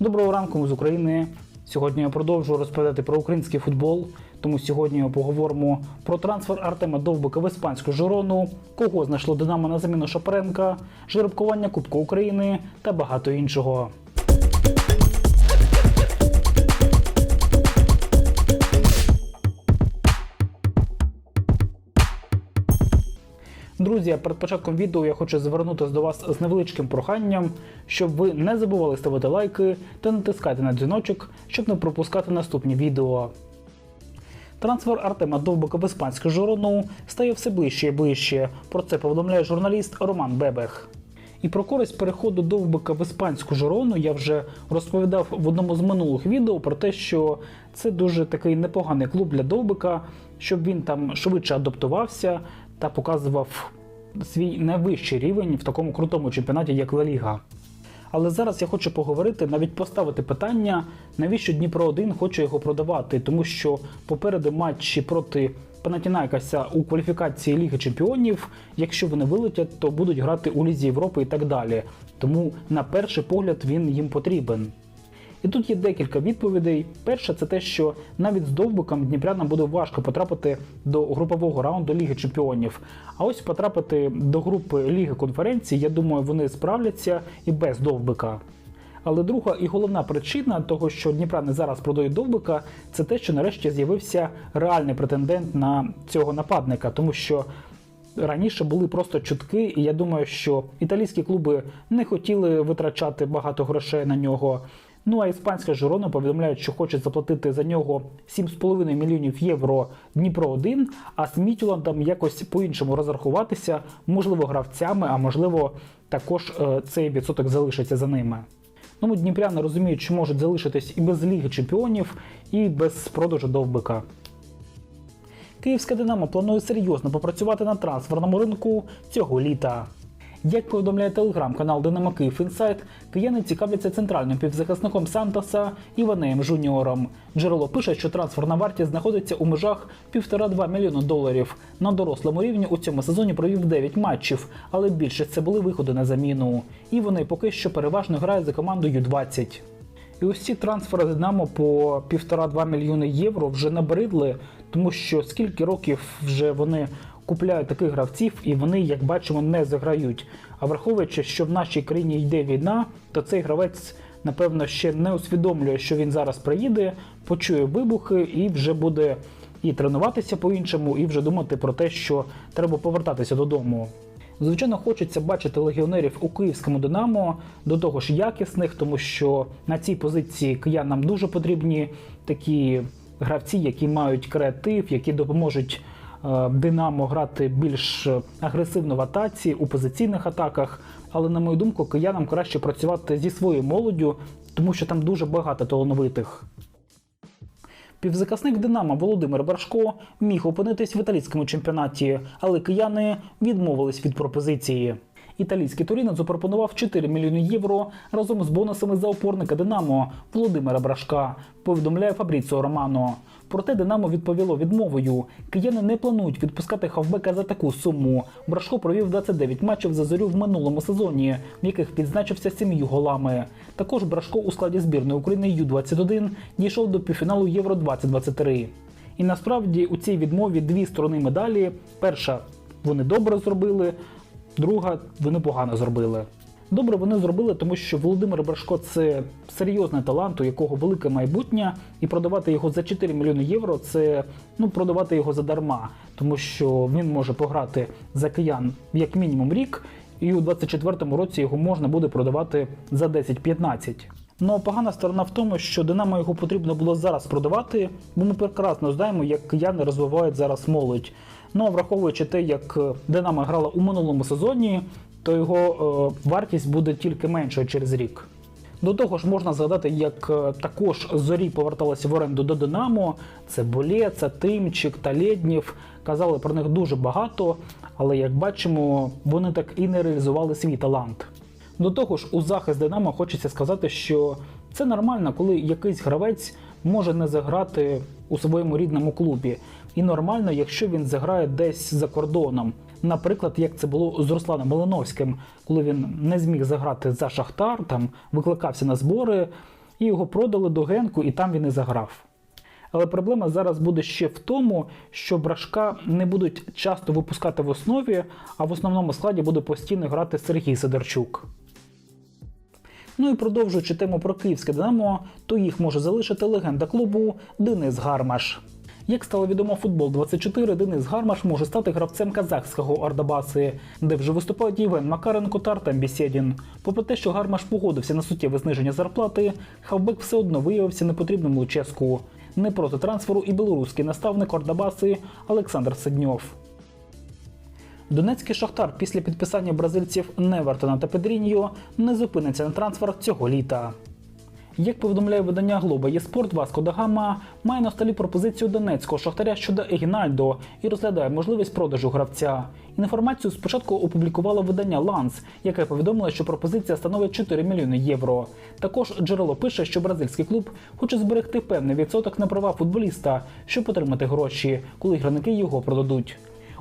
Доброго ранку ми з України. Сьогодні я продовжу розповідати про український футбол. Тому сьогодні ми поговоримо про трансфер Артема Довбика в іспанську Жирону, кого знайшло Динамо на заміну Шапаренка, жеребкування Кубку України та багато іншого. Друзі, перед початком відео я хочу звернутися до вас з невеличким проханням, щоб ви не забували ставити лайки та натискати на дзвіночок, щоб не пропускати наступні відео. Трансфер Артема Довбика в іспанську Жирону стає все ближче і ближче. Про це повідомляє журналіст Роман Бебех. І про користь переходу Довбика в іспанську Жирону я вже розповідав в одному з минулих відео про те, що це дуже такий непоганий клуб для Довбика, щоб він там швидше адаптувався та показував свій найвищий рівень в такому крутому чемпіонаті, як Ла Ліга. Але зараз я хочу поговорити, навіть поставити питання, навіщо Дніпро 1 хоче його продавати, тому що попереду матчі проти Панатінайкаса у кваліфікації Ліги Чемпіонів, якщо вони вилетять, то будуть грати у Лізі Європи і так далі. Тому на перший погляд він їм потрібен. І тут є декілька відповідей. Перша це те, що навіть з довбиком Дніпрянам буде важко потрапити до групового раунду Ліги Чемпіонів. А ось потрапити до групи Ліги конференцій, я думаю, вони справляться і без довбика. Але друга і головна причина того, що Дніпряни зараз продають довбика, це те, що нарешті з'явився реальний претендент на цього нападника, тому що. Раніше були просто чутки, і я думаю, що італійські клуби не хотіли витрачати багато грошей на нього. Ну а іспанська Жирона повідомляє, що хоче заплатити за нього 7,5 мільйонів євро Дніпро 1 а з Мітюландом якось по-іншому розрахуватися, можливо, гравцями, а можливо, також е, цей відсоток залишиться за ними. Ну, дніпряни розуміють, що можуть залишитись і без Ліги Чемпіонів, і без продажу довбика. Київська Динамо планує серйозно попрацювати на трансферному ринку цього літа. Як повідомляє телеграм-канал Динамо Київ Інсайт, кияни цікавляться центральним півзахисником Сантоса Іванеєм Жуніором. Джерело пише, що трансферна вартість знаходиться у межах 1,5-2 мільйона доларів. На дорослому рівні у цьому сезоні провів 9 матчів, але більшість це були виходи на заміну. І вони поки що переважно грають за команду Ю-20. І ось ці трансфери Динамо по 1,5-2 мільйони євро вже набридли, тому що скільки років вже вони купляють таких гравців, і вони, як бачимо, не заграють. А враховуючи, що в нашій країні йде війна, то цей гравець, напевно, ще не усвідомлює, що він зараз приїде, почує вибухи і вже буде і тренуватися по-іншому, і вже думати про те, що треба повертатися додому. Звичайно, хочеться бачити легіонерів у київському Динамо, до того ж якісних, тому що на цій позиції киянам дуже потрібні такі гравці, які мають креатив, які допоможуть Динамо грати більш агресивно в атаці, у позиційних атаках. Але, на мою думку, киянам краще працювати зі своєю молоддю, тому що там дуже багато талановитих. Півзахисник Динамо Володимир Баршко міг опинитись в італійському чемпіонаті, але кияни відмовились від пропозиції. Італійський Туріно запропонував 4 мільйони євро разом з бонусами за опорника Динамо Володимира Брашка, повідомляє Фабріціо Романо. Проте Динамо відповіло відмовою. Кияни не планують відпускати хавбека за таку суму. Брашко провів 29 матчів за зорю в минулому сезоні, в яких відзначився сім'ю голами. Також Брашко у складі збірної України Ю-21 дійшов до півфіналу Євро 2023. І насправді у цій відмові дві сторони медалі. Перша вони добре зробили, друга вони погано зробили. Добре вони зробили, тому що Володимир Брашко це серйозний талант, у якого велике майбутнє, і продавати його за 4 мільйони євро це ну продавати його задарма, тому що він може пограти за киян як мінімум рік, і у 24-му році його можна буде продавати за 10-15. Ну а погана сторона в тому, що Динамо його потрібно було зараз продавати, бо ми прекрасно знаємо, як кияни розвивають зараз молодь. Ну а враховуючи те, як Динамо грала у минулому сезоні, то його е, вартість буде тільки меншою через рік. До того ж, можна згадати, як е, також зорі поверталися в оренду до Динамо. Це Болє, Тимчик, Талєднів. Казали про них дуже багато, але як бачимо, вони так і не реалізували свій талант. До того ж, у захист Динамо хочеться сказати, що це нормально, коли якийсь гравець може не заграти у своєму рідному клубі. І нормально, якщо він заграє десь за кордоном. Наприклад, як це було з Русланом Малиновським, коли він не зміг заграти за Шахтар, там викликався на збори, і його продали до Генку, і там він і заграв. Але проблема зараз буде ще в тому, що брашка не будуть часто випускати в основі, а в основному складі буде постійно грати Сергій Сидорчук. Ну і продовжуючи тему про київське Динамо, то їх може залишити легенда клубу Денис Гармаш. Як стало відомо футбол 24, Денис Гармаш може стати гравцем казахського Ардабаси, де вже виступають Євген Макаренко та Артем Бісєдін. Попри те, що Гармаш погодився на суттєве зниження зарплати, хавбек все одно виявився непотрібним Луческу. Не проти трансферу і білоруський наставник Ордабаси Олександр Седньов. Донецький шахтар після підписання бразильців Невертона та Педріньо не зупиниться на трансфер цього літа. Як повідомляє видання Глоба Єспорт, Васко Дагама має на столі пропозицію донецького шахтаря щодо Егінальдо і розглядає можливість продажу гравця. Інформацію спочатку опублікувало видання Ланс, яке повідомило, що пропозиція становить 4 мільйони євро. Також джерело пише, що бразильський клуб хоче зберегти певний відсоток на права футболіста, щоб отримати гроші, коли граники його продадуть.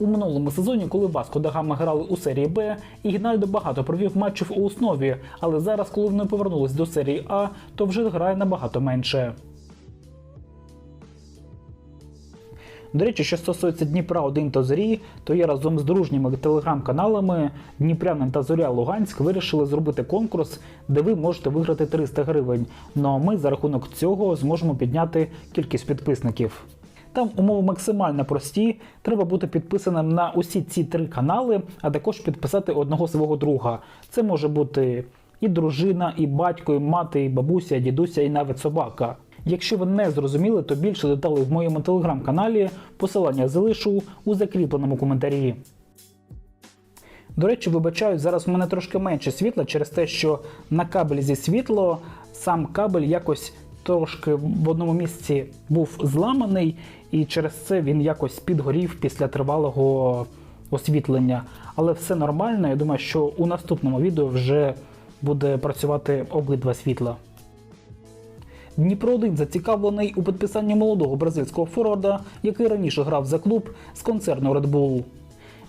У минулому сезоні, коли Васко да Гама грали у серії Б, і Гінальдо багато провів матчів у основі, але зараз, коли вони повернулись до серії А, то вже грає набагато менше. До речі, що стосується Дніпра 1 та Зорі, то я разом з дружніми телеграм-каналами Дніпрянин та Зоря Луганськ вирішили зробити конкурс, де ви можете виграти 300 гривень. Ну а ми за рахунок цього зможемо підняти кількість підписників. Там умови максимально прості. Треба бути підписаним на усі ці три канали, а також підписати одного свого друга. Це може бути і дружина, і батько, і мати, і бабуся, і дідуся, і навіть собака. Якщо ви не зрозуміли, то більше деталей в моєму телеграм-каналі. Посилання залишу у закріпленому коментарі. До речі, вибачаю, зараз у мене трошки менше світла через те, що на кабелі зі світло сам кабель якось трошки в одному місці був зламаний, і через це він якось підгорів після тривалого освітлення. Але все нормально. Я думаю, що у наступному відео вже буде працювати обидва світла. Дніпро 1 зацікавлений у підписанні молодого бразильського форварда, який раніше грав за клуб з концерну Red Bull.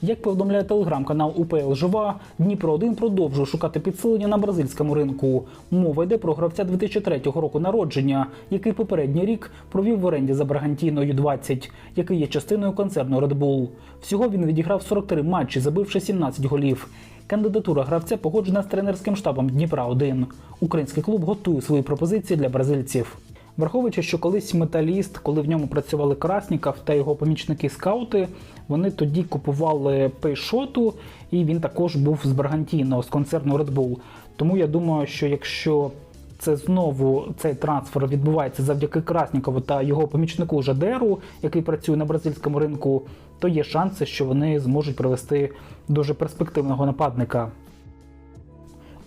Як повідомляє телеграм-канал УПЛ Жива, Дніпро 1 продовжує шукати підсилення на бразильському ринку. Мова йде про гравця 2003 року народження, який попередній рік провів в оренді за Брагантіно Ю-20, який є частиною концерну Red Bull. Всього він відіграв 43 матчі, забивши 17 голів. Кандидатура гравця погоджена з тренерським штабом Дніпра 1 Український клуб готує свої пропозиції для бразильців. Враховуючи, що колись металіст, коли в ньому працювали Красніков та його помічники скаути, вони тоді купували пейшоту, і він також був з Брагантіно, з концерну Red Bull. Тому я думаю, що якщо це знову цей трансфер відбувається завдяки Краснікову та його помічнику Жадеру, який працює на бразильському ринку, то є шанси, що вони зможуть привести дуже перспективного нападника.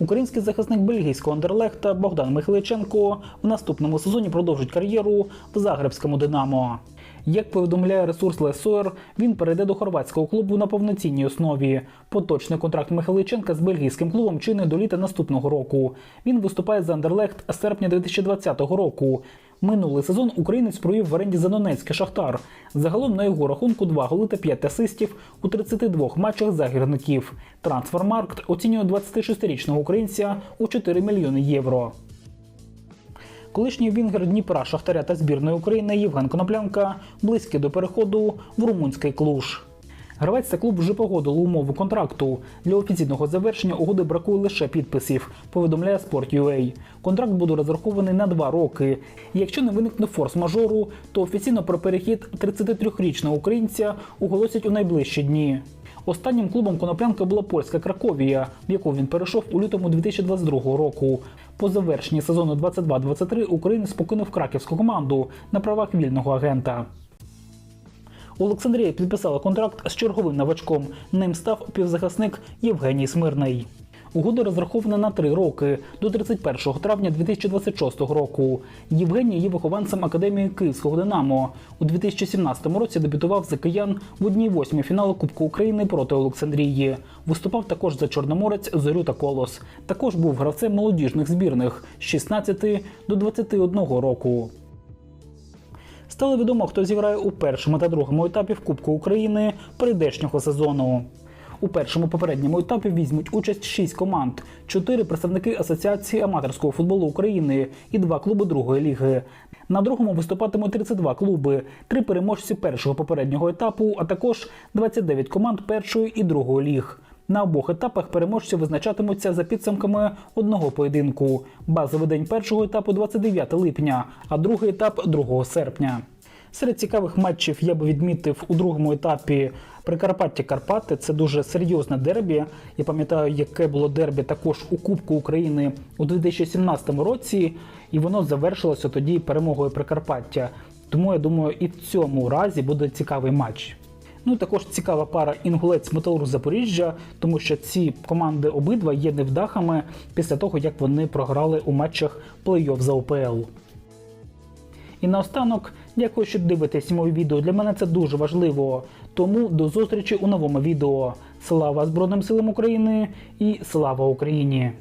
Український захисник бельгійського Андерлехта Богдан Михайличенко в наступному сезоні продовжить кар'єру в Загребському Динамо. Як повідомляє ресурс Лесор, він перейде до хорватського клубу на повноцінній основі. Поточний контракт Михайличенка з бельгійським клубом чинить до літа наступного року. Він виступає за Андерлехт з серпня 2020 року. Минулий сезон українець провів в оренді за Донецький Шахтар. Загалом на його рахунку 2 голи та 5 асистів у 32 матчах за гірників. Трансфермаркт оцінює 26-річного українця у 4 мільйони євро. Колишній вінгер Дніпра, Шахтаря та збірної України Євген Коноплянка близький до переходу в румунський клуж. Гравець та клуб вже погодили умови контракту. Для офіційного завершення угоди бракує лише підписів, повідомляє Sport.ua. Контракт буде розрахований на два роки. Якщо не виникне форс-мажору, то офіційно про перехід 33-річного українця оголосять у найближчі дні. Останнім клубом Коноплянка була польська Краковія, в яку він перейшов у лютому 2022 року. По завершенні сезону 22-23 українець покинув краківську команду на правах вільного агента. Олександрія підписала контракт з черговим новачком. Ним став півзахисник Євгеній Смирний. Угода розрахована на три роки до 31 травня 2026 року. Євгеній є вихованцем академії Київського Динамо. У 2017 році дебютував за киян в одній восьмій фіналу Кубку України проти Олександрії. Виступав також за Чорноморець, Зорю та Колос. Також був гравцем молодіжних збірних з 16 до 21 року. Стало відомо, хто зіграє у першому та другому етапі в Кубку України прийдешнього сезону. У першому попередньому етапі візьмуть участь 6 команд, 4 представники Асоціації аматорського футболу України і 2 клуби другої ліги. На другому виступатимуть 32 клуби, 3 переможці першого попереднього етапу, а також 29 команд першої і другої ліг. На обох етапах переможці визначатимуться за підсумками одного поєдинку. Базовий день першого етапу 29 липня, а другий етап 2 серпня. Серед цікавих матчів я би відмітив у другому етапі Прикарпаття Карпати. Це дуже серйозне дербі. Я пам'ятаю, яке було дербі також у Кубку України у 2017 році, і воно завершилося тоді перемогою Прикарпаття. Тому я думаю, і в цьому разі буде цікавий матч. Ну і також цікава пара інгулець Металург Запоріжжя, тому що ці команди обидва є невдахами після того, як вони програли у матчах плей-офф за ОПЛ. І наостанок, дякую, що дивитесь моє відео. Для мене це дуже важливо. Тому до зустрічі у новому відео. Слава Збройним силам України і слава Україні!